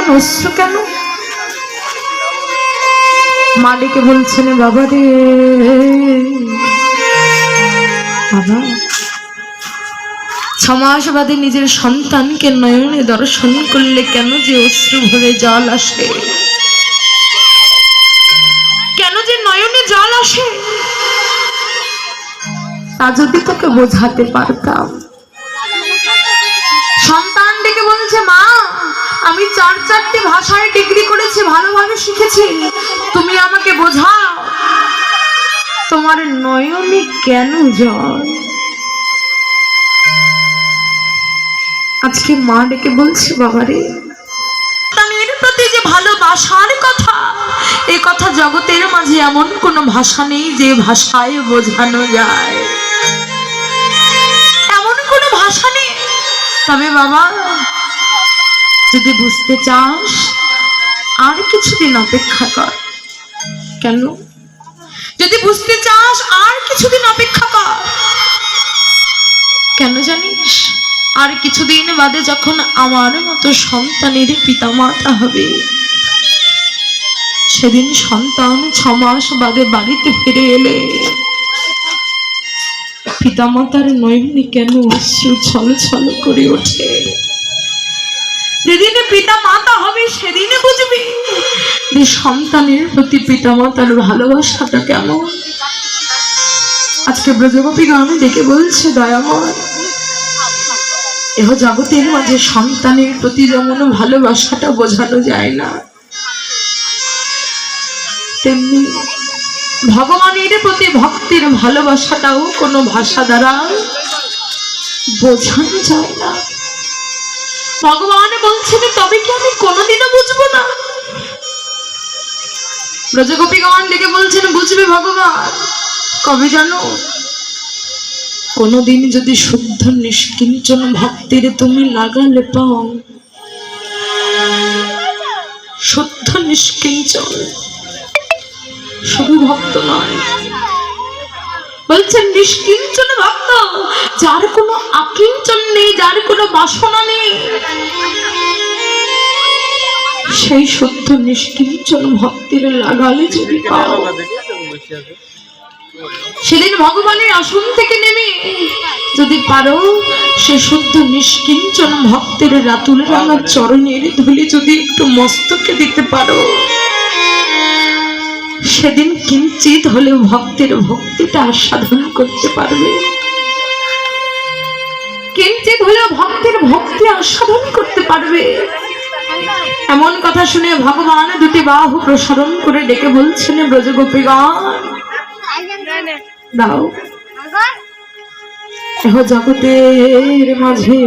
এমন অশ্রু কেন? মালিকে বলছেন, বাবা রে, বাবা। ছমাস বাদে নিজের সন্তানকে নয়নে দর্শন করলে কেন যে অশ্রু ভরে জল আসে? কেন যে নয়নে জল আসে? তা যদি তোকে বোঝাতে পারতাম। সন্তান ডেকে বলছে, মা আমি চার চারটি ভাষায় ডিগ্রি করেছি, ভালোভাবে শিখেছি। তুমি আমাকে বোঝাও। তোমার নয়নে কেন জল? আজকে মা ডেকে বলছে, বাবারে। সন্তানের প্রতি যে ভালোবাসার কথা, এ কথা জগতের মাঝে এমন কোনো ভাষা নেই যে ভাষায় বোঝানো যায়। এমন কোনো ভাষা নেই। তবে বাবা যদি বুঝতে চাস, আর কিছুদিন অপেক্ষা কর। কেন? যদি বুঝতে চাস, আর কিছুদিন অপেক্ষা কর। কেন জানিস? আর কিছুদিন বাদে যখন আমার মতো সন্তানের পিতা মাতা হবে, সেদিন সন্তান ছ মাস বাদে বাড়িতে ফিরে এলে পিতামাতার নয়নে কেন অশ্রু ছল ছল করে ওঠে? যেদিনে পিতা মাতা হবে সেদিনে বুঝবি যে সন্তানের প্রতি পিতা মাতার ভালোবাসাটা কেমন। আজকে ব্রজগোপী গ্রামে ডেকে বলছে, দয়াময়, এহ জগতের মাঝে সন্তানের প্রতি যেমন ভালোবাসাটা বোঝানো যায় না, তেমনি ভগবানের প্রতি ভক্তির ভালোবাসাটাও কোনো ভাষা দ্বারা বোঝানো যায় না। ভগবান বলছেন, তবে কি আমি কোনোদিনও বুঝব না? ব্রজগোপীগণ ডেকে বলছেন, বুঝবে ভগবান। কবে জানো? কোনোদিন যদি শুদ্ধ নিষ্কিঞ্চন ভক্তির তুমি লাগালে পাও। শুদ্ধ নিষ্কিঞ্চন শুধু ভক্ত নয়। বলছেন, নিষ্কিঞ্চন ভক্ত, যার কোনো আকিঞ্চন নেই, যার কোনো বাসনা সেই শুদ্ধ নিষ্কিঞ্চন ভক্তির লাগালে যদি সেদিন ভগবানের আসন থেকে নেমে যদি পারো, সে শুদ্ধ নিষ্কিঞ্চন ভক্তের রাতুল রাঙা চরণের ধুলি যদি একটু মস্তকে দিতে পারো। সেদিন কিঞ্চিত হলেও ভক্তের ভক্তিটা সাধন করতে পারবে। কিঞ্চিত হলেও ভক্তের ভক্তি আস্বাদন করতে পারবে। এমন কথা শুনে ভগবান দুটি বাহু প্রসারণ করে ডেকে বলছেন ব্রজগোপীগণ দাও। এহ জগতের মাঝে।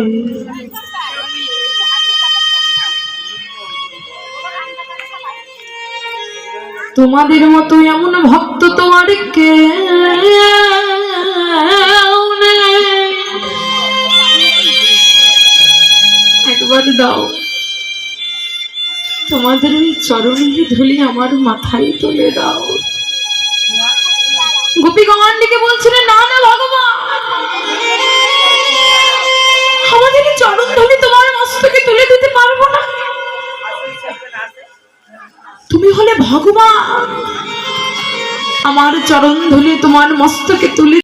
তোমাদের মতো এমন ভক্ত তোমার কে? একবার দাও। তোমাদের ওই চরণের ধুলি আমার মাথায় তুলে দাও। গোপীগণ দিকে বলছিলেন না না, ভগবান। আমাদের চরণ ধুলি তোমার মস্তকে তুলে দিতে পারব না। তুমি হলে ভগবান। আমার চরণ ধুলি তোমার মস্তকে তুলে